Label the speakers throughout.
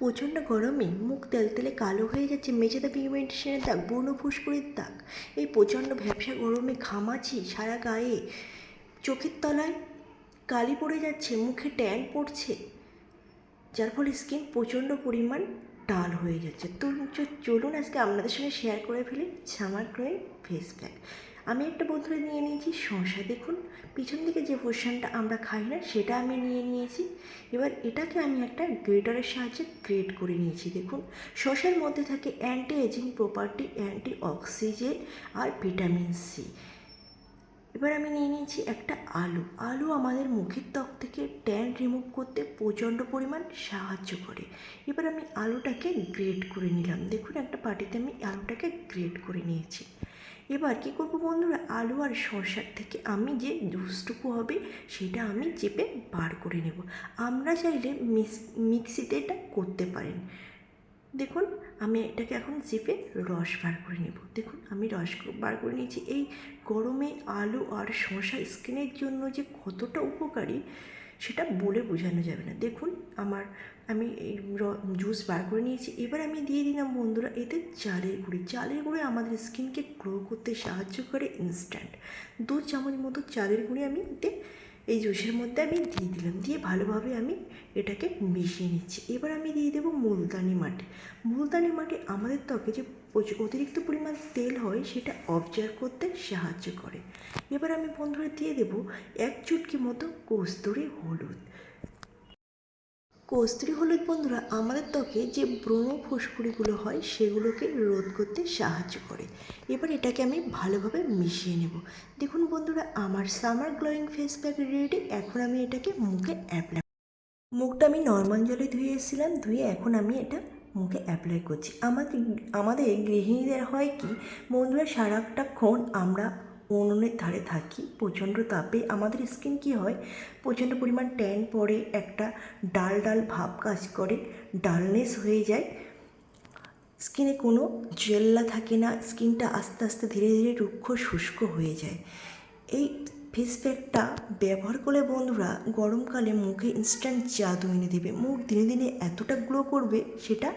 Speaker 1: প্রচণ্ড গরমে মুখ তেলতেলে কালো হয়ে যাচ্ছে মেঝেতে পিগমেন্টেশনের দাগ বর্ণ ফুসকুড়ির দাগ। এই প্রচণ্ড ভ্যাবসা গরমে ঘামাচি সারা গায়ে। চোখের তলায় কালি পড়ে যাচ্ছে, মুখে ট্যান পড়ছে, যার ফলে স্কিন প্রচণ্ড পরিমাণ ডাল হয়ে যাচ্ছে। তো চলুন আজকে আপনাদের সঙ্গে শেয়ার করে ফেলি সামার গ্লোয়িং ফেস প্যাক আমি একটা বোতলে নিয়ে নিয়েছি শশা দেখুন। পিছন দিকে যে পোর্শনটা আমরা খাই না, সেটা আমি নিয়ে নিয়েছি। এবার এটাকে আমি একটা গ্রেটারের সাহায্যে গ্রেট করে নিয়েছি, দেখুন। শশার মধ্যে থাকে anti ageing property anti oxygen আর ভিটামিন সি এবার আমি নিয়ে নিয়েছি একটা আলু। আলু আমাদের মুখের ত্বক থেকে ট্যান রিমুভ করতে প্রচণ্ড পরিমাণ সাহায্য করে। এবার আমি আলুটাকে গ্রেট করে নিলাম। দেখুন, একটা পাটিতে আমি আলুটাকে গ্রেট করে নিয়েছি। এবার কী করব বন্ধুরা? আলু আর শসার থেকে আমি যে জুসটুকু হবে, সেটা আমি চেপে বার করে নেব। আমরা চাইলে মিক্স মিক্সিতে এটা করতে পারেন। দেখুন, আমি এটাকে এখন চেপে রস বার করে নেব। দেখুন, আমি রস বার করে নিয়েছি। এই গরমে আলু আর শসা স্কিনের জন্য যে কতটা উপকারী সেটা বলে বোঝানো যাবে না। দেখুন, আমার, আমি এই জুস বার করে নিয়েছি। এবার আমি দিয়ে দিলাম বন্ধুরা, এতে চালের গুঁড়ি। চালের গুঁড়ি আমাদের স্কিনকে গ্রো করতে সাহায্য করে ইনস্ট্যান্ট দু চামচ মতো চালের গুঁড়ি আমি এতে এই জুসের মধ্যে আমি দিয়ে দিলাম, দিয়ে ভালোভাবে আমি এটাকে মিশিয়ে নিচ্ছি। এবার আমি দিয়ে দেবো মুলতানি মাটি। মুলতানি মাটি আমাদের ত্বকে যে অতিরিক্ত পরিমাণ তেল হয়, সেটা অবজার্ভ করতে সাহায্য করে। এবার আমি বন্ধুরা দিয়ে দেবো এক চুটকি মতো কস্তুরি হলুদ। কস্তুরি হলুদ বন্ধুরা, আমাদের ত্বকে যে ব্রণ ফুসকুড়িগুলো হয়, সেগুলোকে রোধ করতে সাহায্য করে। এবার এটাকে আমি ভালোভাবে মিশিয়ে নেব। দেখুন বন্ধুরা, আমার summer glowing face pack ready, এখন আমি এটাকে মুখে অ্যাপ্লাই মুখটা আমি নর্মাল জলে ধুয়ে এসেছিলাম, ধুয়ে এখন আমি এটা মুখে অ্যাপ্লাই করছি। আমাদের আমাদের গৃহিণীদের হয় কি, বন্ধুরা সারাটাক্ষণ আমরা উনুনের ধারে থাকি, প্রচণ্ড তাপে। আমাদের স্কিন কি হয়? প্রচণ্ড পরিমাণ ট্যান পড়ে, একটা ডাল ডাল ভাব কাজ করে, ডালনেস হয়ে যায়। স্কিনে কোনো জেল্লা থাকে না স্কিনটা আস্তে আস্তে ধীরে ধীরে রুক্ষ শুষ্ক হয়ে যায়। এই ফেস প্যাকটা ব্যবহার করলে বন্ধুরা, গরমকালে মুখে ইনস্ট্যান্ট জাদু এনে দেবে। মুখ দিনে দিনে এতটা গ্লো করবে, সেটা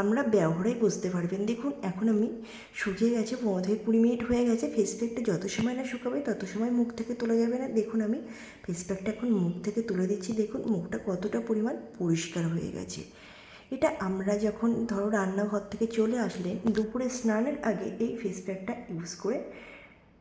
Speaker 1: আমরা ব্যবহারেই বুঝতে পারবেন। দেখুন, এখন আমি শুকিয়ে গেছে, পনেরো থেকে কুড়ি মিনিট হয়ে গেছে। ফেস প্যাকটা যত সময় না শুকাবে, তত সময় মুখ থেকে তোলা যাবে না। দেখুন, আমি ফেস প্যাকটা এখন মুখ থেকে তুলে দিচ্ছি। দেখুন, মুখটা কতটা পরিমাণ পরিষ্কার হয়ে গেছে। এটা আমরা যখন ধরো রান্নাঘর থেকে চলে আসলেন, দুপুরে স্নানের আগে এই ফেস প্যাকটা ইউজ করে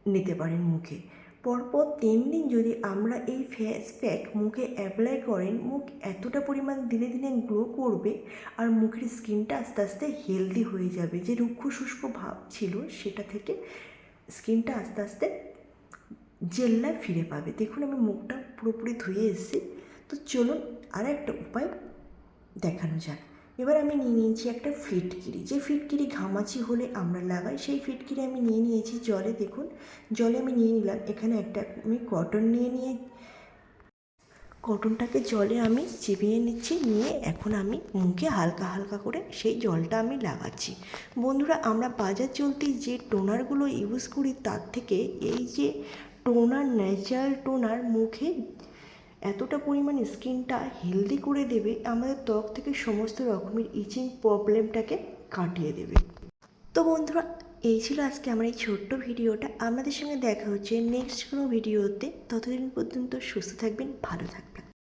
Speaker 1: নিতে পারেন মুখে। পরপর তিন দিন যদি আমরা এই ফেস প্যাক মুখে অ্যাপ্লাই করেন, মুখ এতটা পরিমাণ দিনে দিনে গ্লো করবে আর মুখের স্কিনটা আস্তে আস্তে হেলদি হয়ে যাবে। যে রুক্ষ শুষ্ক ভাব ছিল সেটা থেকে স্কিনটা আস্তে আস্তে জেল্লায় ফিরে পাবে। দেখুন আমি মুখটা পুরোপুরি ধুয়ে এসেছি। তো চলুন আর একটা উপায় দেখানো যাক। এবার আমি নিয়ে নিয়েছি একটা ফিটকিরি। যে ফিটকিরি ঘামাচি হলে আমরা লাগাই, সেই ফিটকিরি আমি নিয়ে নিয়েছি জলে। দেখুন, জলে আমি নিয়ে নিলাম। এখানে একটা আমি কটন নিয়ে নিয়ে, কটনটাকে জলে আমি চিবিয়ে নিচ্ছি, নিয়ে এখন আমি মুখে হালকা হালকা করে সেই জলটা আমি লাগাচ্ছি। বন্ধুরা, আমরা বাজার চলতি যে টোনারগুলো ইউজ করি, তার থেকে এই যে টোনার, ন্যাচারাল টোনার মুখে এতটা পরিমাণ স্কিনটা হেলদি করে দেবে, আমাদের ত্বক থেকে সমস্ত রকমের ইচিং প্রবলেমটাকে কাটিয়ে দেবে। তো বন্ধুরা, এই ছিল আজকে আমার এই ছোট্ট ভিডিওটা। আপনাদের সঙ্গে দেখা হচ্ছে নেক্সট কোনো ভিডিওতে ততদিন পর্যন্ত সুস্থ থাকবেন, ভালো থাকবেন।